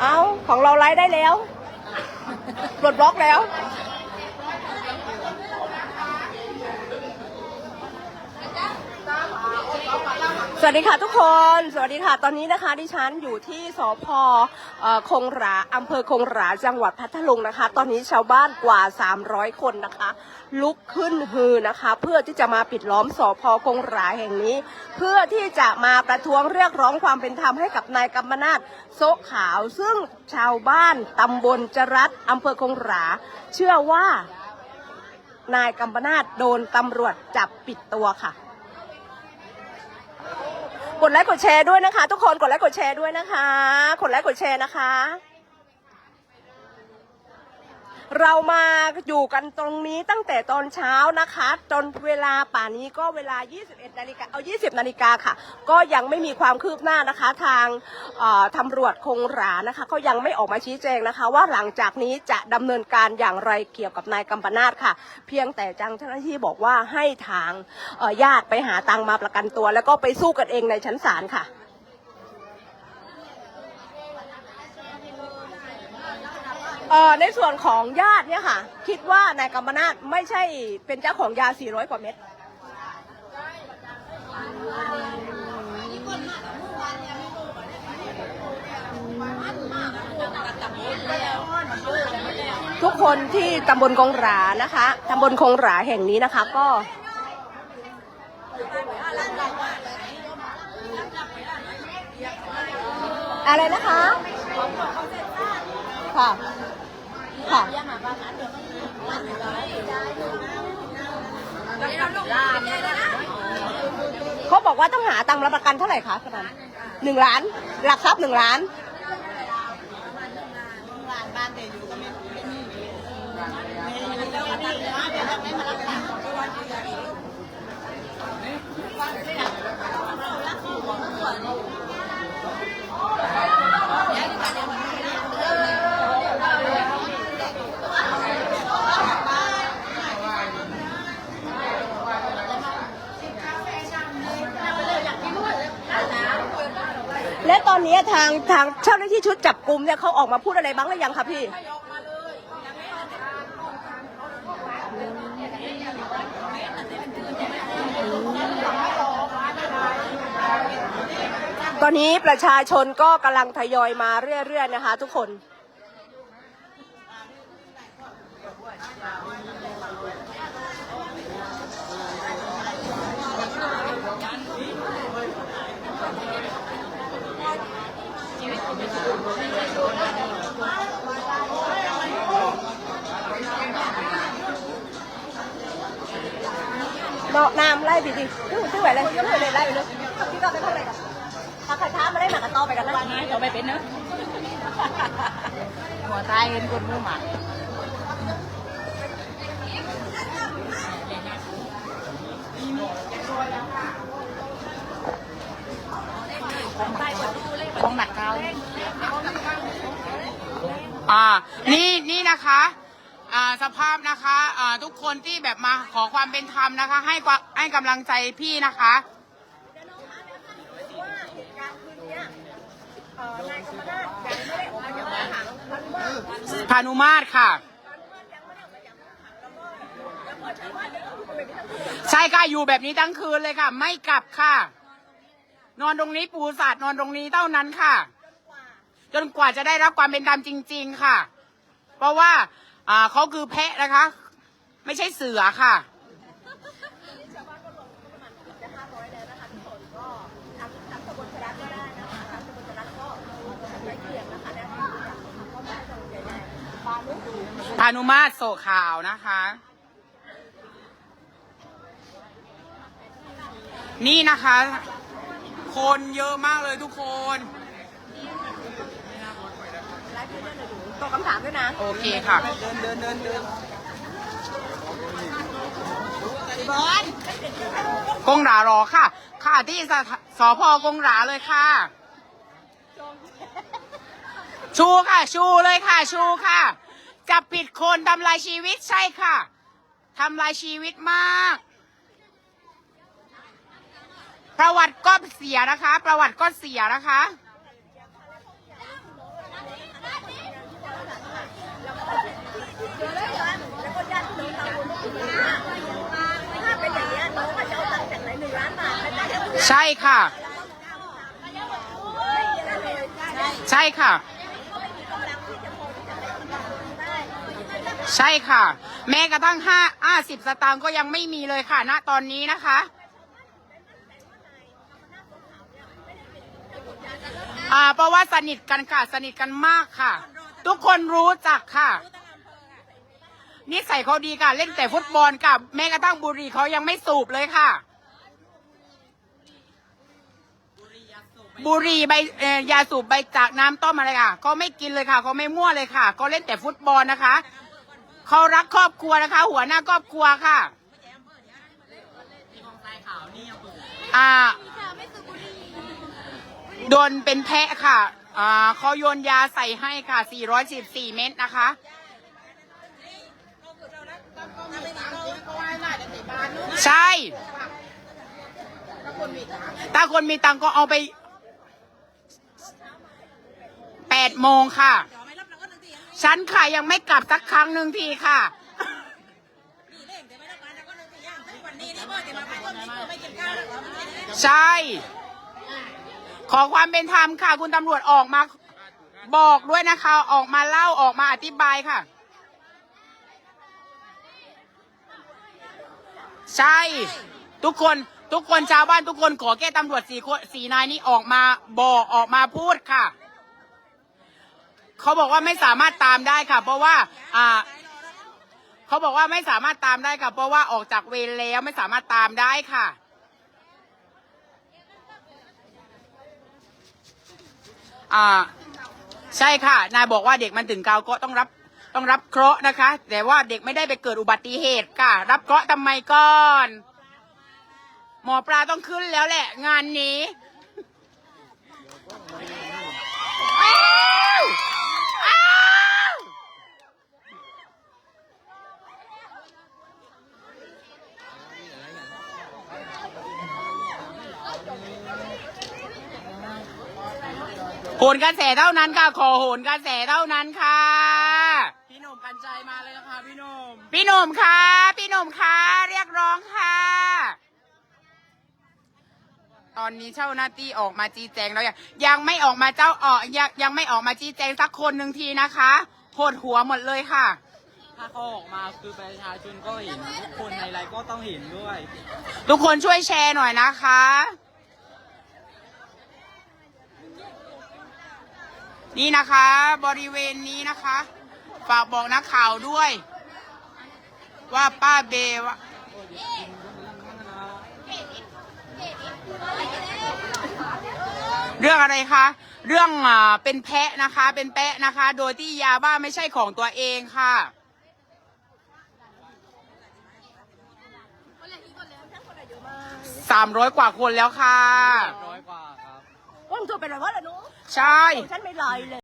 เอาของเราไลฟ์ได้แล้วปลดบล็อกแล้ว วัสดีค่ะทุกคน สวัสดีค่ะ ตอนนี้นะคะดิฉันอยู่ที่สพคงหราอำเภอคงหราจังหวัดพัทลุงนะคะ ตอนนี้ชาวบ้านกว่า 300 คนนะคะ ลุกขึ้นฮือนะคะ เพื่อที่จะมาปิดล้อมสพคงหราแห่งนี้ เพื่อที่จะมาประท้วงเรียกร้องความเป็นธรรมให้กับนายกัมมนาตโซขาว ซึ่งชาวบ้านตำบลจรัสอำเภอคงหรา เชื่อว่านายกัมปนาตโดนตำรวจจับปิดตัวค่ะ กดไลค์กดแชร์ด้วยนะคะ ทุกคนกดไลค์กดแชร์ด้วยนะคะ กดไลค์กดแชร์นะคะ เรามาอยู่กันตรงนี้ตั้งแต่ตอนเช้านะคะ จนเวลาป่านนี้ก็เวลา 21นาฬิกาเอา 20นาฬิกาค่ะ ก็ยังไม่มีความคืบหน้านะคะ ทางตำรวจคงหรานะคะ ก็ยังไม่ออกมาชี้แจงนะคะ ว่าหลังจากนี้จะดำเนินการอย่างไรเกี่ยวกับนายกัมปนาตค่ะ เพียงแต่จังเจ้าหน้าที่บอกว่าให้ทางญาติไปหาตังมาประกันตัว แล้วก็ไปสู้กันเองในชั้นศาลค่ะ เอ่อในส่วนของญาติเนี่ยค่ะ คิดว่านายกัมนาตไม่ใช่เป็นเจ้าของยา 400 กว่าเม็ดทุกคนที่ตำบลกงหรานะคะตำบลคงหราแห่งนี้นะคะก็ อะไรนะคะ ค่ะ ค่ะเขาบอกว่าต้องหาตังค์รับประกันเท่าไหร่คะประกันหนึ่งล้าน หลักทรัพย์หนึ่งล้านและตอนนี้ ทางทางเจ้าหน้าที่ชุดจับกลุ่มเนี่ยเขาออกมาพูดอะไรบ้างหรือยังคะพี่ ตอนนี้ประชาชนก็กำลังทยอยมาเรื่อยๆนะคะ ทุกคน เนาะน้ำไล่ดิดิตื้อตื้อไหวเลยตื้อไหวเลยไล่ไปเลยพี่ก็ไปเท่าไหร่กันถ้าใครท้ามาได้หนักกันต่อไปกันนะเราไม่เป็นเนอะหัวตายเห็นคนมือหมาข อ่านี่นี่นะคะอ่าสภาพนะคะอ่าทุกคนที่แบบมาขอความเป็นธรรมนะคะ ให้ความให้กำลังใจพี่นะคะพานุมาตรค่ะ ใช่ค่ะอยู่แบบนี้ทั้งคืนเลยค่ะ ไม่กลับค่ะ นอนตรงนี้ปูสัตว์นอนตรงนี้เท่านั้นค่ะ จนกว่าจะได้รับความเป็นธรรมจริง ๆ ค่ะ เพราะว่าอ่าเขาคือแพะนะคะ ไม่ใช่เสือค่ะ พานุมาตรโศกข่าวนะคะ นี่นะคะ คนเยอะมากเลยทุกคน ตอบคำถามด้วยนะ โอเคค่ะ เดินเดินเดินเดินบอลกงหรารอค่ะ ค่ะที่สพกงหราเลยค่ะ ชูค่ะ ชูเลยค่ะ ชูค่ะจะบผิดคนทำลายชีวิตใช่ค่ะทำลายชีวิตมาก ประวัติก็เสียนะคะ ประวัติก็เสียนะคะ ใช่ค่ะ ใช่ค่ะ ใช่ค่ะ แม้กระทั่งห้าห้าสิบสตางค์ก็ยังไม่มีเลยค่ะณตอนนี้นะคะอ่าเพราะว่าสนิทกันค่ะ สนิทกันมากค่ะ ทุกคนรู้จักค่ะนิสัยเขาดีค่ะ เล่นแต่ฟุตบอลกับแม้กระทั่งบุรีเขายังไม่สูบเลยค่ะ บุหรี่ใบเอ่อยาสูบใบจากน้ำต้มอะไรค่ะเขาไม่กินเลยค่ะเขาไม่มั่วเลยค่ะเขาเล่นแต่ฟุตบอลนะคะเขารักครอบครัวนะคะ หัวหน้าครอบครัวค่ะอ่าโดนเป็นแพะค่ะอ่าเขาโยนยาใส่ให้ค่ะ414เม็ดนะคะ ใช่ ถ้าคนมีตังค์ก็เอาไปแปด โมงค่ะ ฉันค่ะยังไม่กลับสักครั้งหนึ่งทีค่ะ ใช่ ขอความเป็นธรรมค่ะ คุณตำรวจออกมาบอกด้วยนะคะ ออกมาเล่าออกมาอธิบายค่ะ ใช่ ทุกคนทุกคนชาวบ้านทุกคนขอแก้ตำรวจสี่คนสี่นายนี้ออกมาบอกออกมาพูดค่ะ เขาบอกว่าไม่สามารถตามได้ค่ะ เพราะว่าอ่าเขาบอกว่าไม่สามารถตามได้ค่ะ เพราะว่าออกจากเวรแล้วไม่สามารถตามได้ค่ะ อ่า ใช่ค่ะ นายบอกว่าเด็กมันถึงกาวก็ต้องรับต้องรับเคราะห์นะคะ แต่ว่าเด็กไม่ได้ไปเกิดอุบัติเหตุค่ะ รับเคราะห์ทำไมก่อน หมอปลาต้องขึ้นแล้วแหละ งานนี้อ้าวอ้าว โหนกระแสเท่านั้นค่ะ ขอโหนกระแสเท่านั้นค่ะ พี่หนุ่มกันใจมาเลยนะคะพี่หนุ่ม พี่หนุ่มคะพี่หนุ่มคะเรียกร้องค่ะ ตอนนี้เจ้าหน้าที่ออกมาชี้แจงแล้วยังยังไม่ออกมาเจ้าเออยังยังไม่ออกมาชี้แจงสักคนหนึ่งทีนะคะโหดหัวหมดเลยค่ะ ถ้าเขาออกมาคือประชาชนก็เห็น ทุกคนในไลน์ก็ต้องเห็นด้วย ทุกคนช่วยแชร์หน่อยนะคะ นี่นะคะ บริเวณนี้นะคะ ฝากบอกนักข่าวด้วย ว่าป้าเบวะเรื่องอะไรคะ เรื่องอ่าเป็นแพะนะคะ เป็นแปะนะคะ โดยที่ยาบ้าไม่ใช่ของตัวเองค่ะ สามร้อยกว่าคนแล้วค่ะ ร้อยกว่าครับ ว่างเธอเป็นอะไรวะล่ะหนู ใช่ ฉันไม่ลอยเลย